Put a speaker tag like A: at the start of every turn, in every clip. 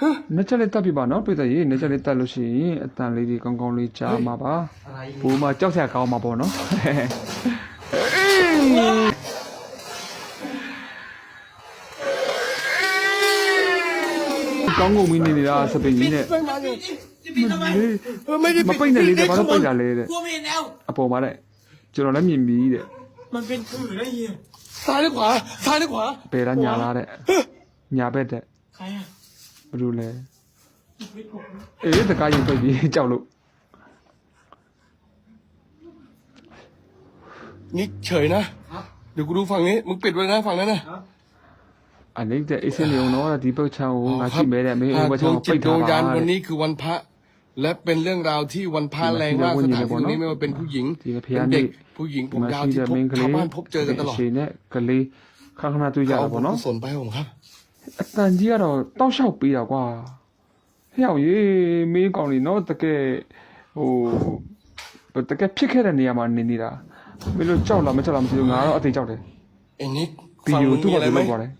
A: ဟမ်နေချက်လေးတက်ပြပါနော်ပြည်သက်ရေးနေချက်လေးတက်လို့ရှိရင်အတန်လေးကြီးကောင်းကောင်းလေးကြားမှာပါဘူမကြောက်စရာကောင်းမှာပေါ့နော်ကောင်းကုန်မင်းနေနေတာစပင်ကြီးနဲ့မပိတ်နဲ့လေးဘာလို့ပိတ်တာလဲတဲ့အပေါ်မှာတဲ့ကျွန်တော်လည်းမြင်ပြီတဲ့
B: မပင်သူလည်းရစားရခွာစားရခွာ
A: ဘယ်ရညာလာတဲ့ညာဘက်တဲ့ခိုင်းดูเลยเอ๊ะตะกายยังไปดีเจ้าลูก
B: นี่เฉยนะ เดี๋ยวกูดูฝั่งนี้ มึงปิดไว้นะฝั่งนั้นนะ
A: อันนี้จะไอ้เส้นเหลืองเนาะที่เปิาเช้าอาชีพแม่เนี่ยไม่เอ
B: าว่าเช้าปิดทางยานวันนี้คือวันพระ และเป็นเรื่องราวที่วันพระแรงมากสถานที่นี้ไม่ว่าเป็นผู้หญิงเป็นเด็ก ผู้หญิงผมยาวที่พบชาวบ้านพบเจอกันตลอด
A: กลีข้างหน้าตัวยาวผมเน
B: าะสนไปผมครับ
A: အတန်ကြီးကတော့တောက်လျှောက်ပေးတာကွာဟဲ့အောင်ရေမေးကောင်နေနော်တကယ်ဟိုတကယ်ဖြစ်ခဲ့တဲ့နေရာမှာနေနေတာမင်းတို့ကြောက်လားမကြောက်လားမသိဘူးငါတော့အသေးကြောက်တယ်အင်းနိဗီဒီယိုသူ့ကိုလုပ်ပါတယ်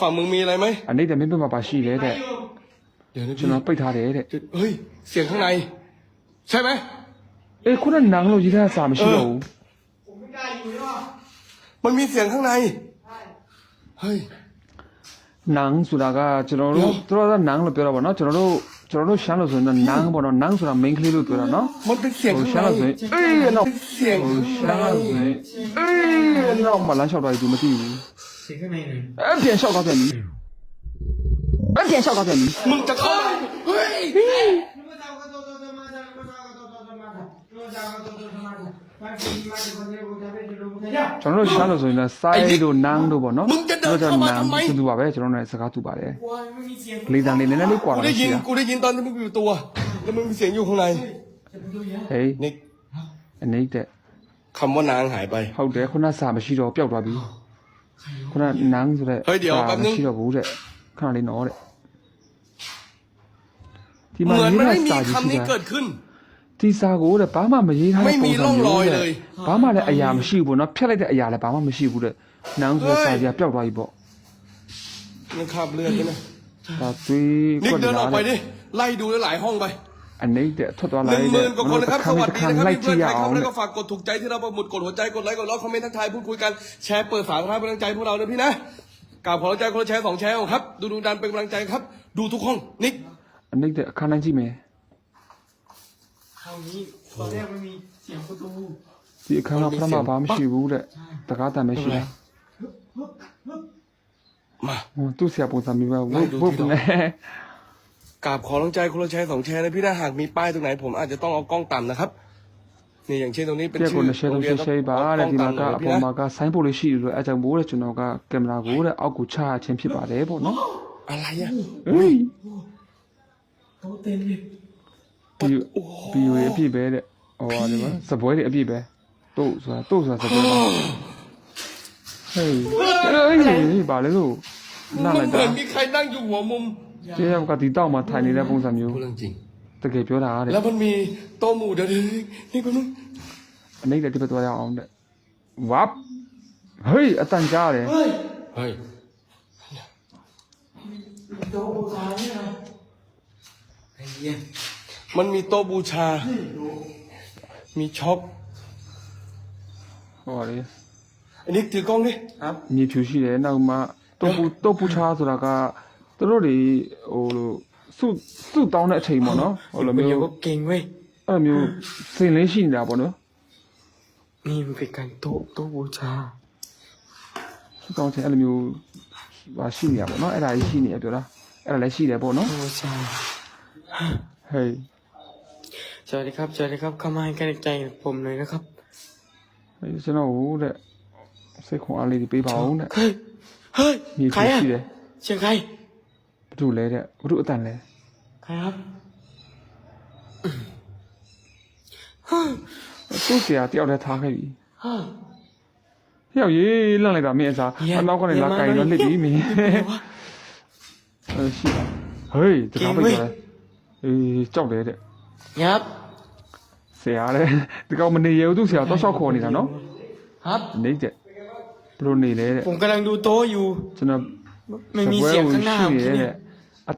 B: ฝั่งมึงมีอะไรไหม
A: อันนี้แต่ไม่เป็นมาปาชีเลยแต่เดี๋ยวนะฉันเอาไปทาเดเด
B: เฮ้ยเสียงข้างในใช่ไหม
A: เอ้ยคนนั้นหนังเราอยู่ที่สามชิโลผมไม่กล้าอย
B: ู่เนาะมันมีเสียงข้างในใช่เฮ้
A: ยနန်းဆိုတာကကျွန်တော်တို့သူတို့ကနန်းလို့ပြောတာပေါ့နော်ကျွန်တော်တို့ကျွန်တော်တို့ရှမ်းလို့ဆိုရင်နန်းပေါ့နော်နန်းဆိုတာ main ကလေးလို့ပြောတာနော်
B: မဟုတ်ရှမ်းလို့ဆိုရ
A: င်အေးနော်ရှမ်းလို့ဆိုရင်အေးနော်မလမ်းလျှောက်တော့သူမသိဘူး谁跟那人？哎，别笑高点你，哎，别笑高点你。蒙着头。喂。ကျွန်တော်တို့ရှမ်းလို့ဆိုရင်လည်းစိုင်းတို့နန်းတို့ပေါ့နော်
B: တို့ကျွန်တော်နန်
A: းသူသူပါပဲကျွန်တော်လည်းစကားသူပါတယ်လေတန်လေးနည်းနည်းလေးကွာ
B: တယ်ရှိတာကိုလေးရင်တန်းမှုပြီးတော့တမမှုเสียงอยู่ข้างใน
A: ဟေးနိအနေတဲ့
B: คำว่านางหายไป
A: ဟုတ်တယ်ခုနစာမရှိတော့ပျောက်သွားပြီခုနနန်းဆိုတဲ့
B: ဟေးเดี๋ยวแป๊บนึงရှိ
A: တော့ဘူးတဲ့ခဏလေးနော်တဲ့ဒီမှာရေး
B: တဲ့စာကြီးရှိတာ
A: ဒီစာကိုတဲ့ဘာမှမရေးထ
B: ่းတဲ့ပုံอံမျยုးတဲ့
A: ဘာမှလည်းအရมမရှိဘူးเนาะဖြတ်လိုက်တဲ့အရာလည်းဘာမှမရှိဘူးတဲ့နှောင်းဆိုစာကြီးပျောက်သွားပြီပေါ့
B: ငါခါပလေကန
A: ဒါသွေး
B: ကွက်လာတယ်ไล่ดูหลายห้องไป
A: อันนี้เดี๋ยวทดลองไล่
B: เดี๋ยวมันจะข้ามจะข้ามไล่ที่ยาวแล้วก็ฝากกดถูกใจที่เราประมุดกดหัวใจกดไลค์กดล็อกคอมเมนต์ทักทายพูดคุยกันแชร์เปิดฝาธครณะเป็นกำลังใจพวกเราเลยพี่นะกล่าวขอรังใจคนแชร์สองแชร์ครับ ดูดูดันเป็นกำลังใจครับ ดูทุกห้องนิก
A: อันนี้เดี๋ยวข้างนั้นจีเมย
B: ตอนแรกไม่มีเสียงประตู
A: ที่ข้างนอกพระมาบาม่ชิบูเลยตะกาแต่ไม่ชิวมาโอ้ตู้เสียบุญสามีว่าวุ้บแน่
B: กราบขอลังใจคนณลุงชายสองแชร์นะพี่ถ้าหากมีป้ายตรงไหนผมอาจจะต้องเอากล้องต่ำนะครับนี่อย่างเช่นตรงนี้เป็นชื่อค
A: นงเรียนต้องเชฟบ้าอะไรที่มากะผมมากะสายบุรีชิวเลยอาจารย์บูเลยจุนเอากล้องมากูเลยเอากุช่าเช็นพี่บ้าเลยบ่เนาะ
B: อะไรอ่ะเฮ้ยเต้นเลย
A: BOE အပြည့်ပဲတဲ့ဟောပါဒီမှာစပွဲတွေအပြည့်ပဲတို့ဆိုတာတို့ဆိုတာစပွဲပါဟေးအေးဘာလဲလို့
B: နားလိုက်တာมีใครนั่งอยู่หัวมุม
A: เจ๊ကဒီတောက်မှာထိုင်နေတဲ့ပုံစံမျိုးဘုလုံးကျင်းတကယ်ပြောတာတဲ့
B: แล้วมันมีโต๊ะหมู่เดี๋ยวนี่คุณ
A: အနေနဲ့ဒီဘက်သွားရအောင်တဲ့ဝပ်ဟေးအတန်ကြားတယ်ဟေးဟေ
B: းတော့ဘာလဲအဲ့ဒီมันมีโต๊ะบูชามีช็อปဟောလေอันนี้ถือกล้องดิคร
A: ับမြေဖြူရှိတယ်နောက်မှတုတ်ပူတုတ်ပူချားဆိုတာကသူတို့တွေဟိုလိုစုစုတောင်းတဲ့အချိန်ပေါ့နော်ဟိုလိုมันမျို
B: းก็เก่งเว้ย
A: အဲ့လိုမျိုးစင်လင်းရှိနေတာပေါ့နော်
B: นี่มันเป็นการโต๊ะโต๊ะบูชา
A: စုတောင်းချိန်အဲ့လိုမျိုးဟာရှိနေတာပေါ့နော်အဲ့ဒါကြီးရှိနေရပြောတာအဲ့ဒါလည်းရှိတယ်ပေါ့နော်โต๊ะบูชาဟေး
B: สวัสดีครับสวัสดีครับเข้ามาให้กำลังใจผมหน่อยนะครับ
A: ไอ้เจ้าหนูเนี่ยเสื้ของอะไรที่ไปเผาเนี่ยเฮ้ยมีใครอ่ะเชียงใครดูเลยเนี่ยดูตันเลยใครครับฮสู้เสียเตี่ยวได้ท้าใครดีเี้ยวยาอีเรื่องอะไรแบบเมียจ้าอันนั้นก็เลยละไก่นั่นเลยดีมีเฮ้ยจะทำไปอยู่เลยเเจ้าเลยเนี่ยครับ เสียเลยที่เขามันเยอะทุงเสียต้องชอบคนนี่นะเนาะครับนี่เจ็ดรุนนี่เลย
B: ผมกำลังดูโตอยู่ฉันไม่มีเสียงข้างหน้าเลย